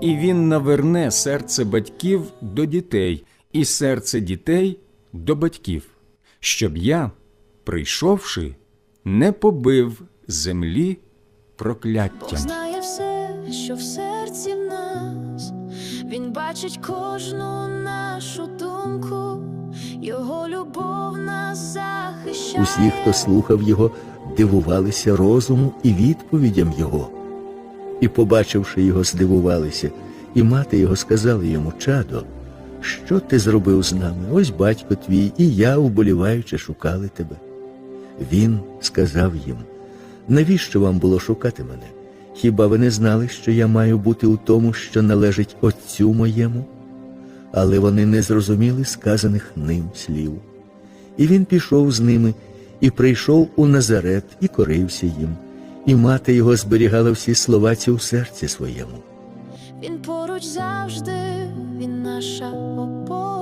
І він наверне серце батьків до дітей, і серце дітей до батьків, щоб я, прийшовши, не побив землі Бог знає все, що в серці в нас. Він бачить кожну нашу думку, його любов нас захищає. Усі, хто слухав його, дивувалися розуму і відповідям його. І, побачивши його, здивувалися, і мати його сказала йому, чадо, що ти зробив з нами? Ось батько твій, і я, вболіваючи, шукали тебе. Він сказав їм, навіщо вам було шукати мене? Хіба ви не знали, що я маю бути у тому, що належить Отцю моєму? Але вони не зрозуміли сказаних ним слів. І він пішов з ними, і прийшов у Назарет, і корився їм, і мати його зберігала всі слова ці у серці своєму. Він поруч завжди, він наша опора.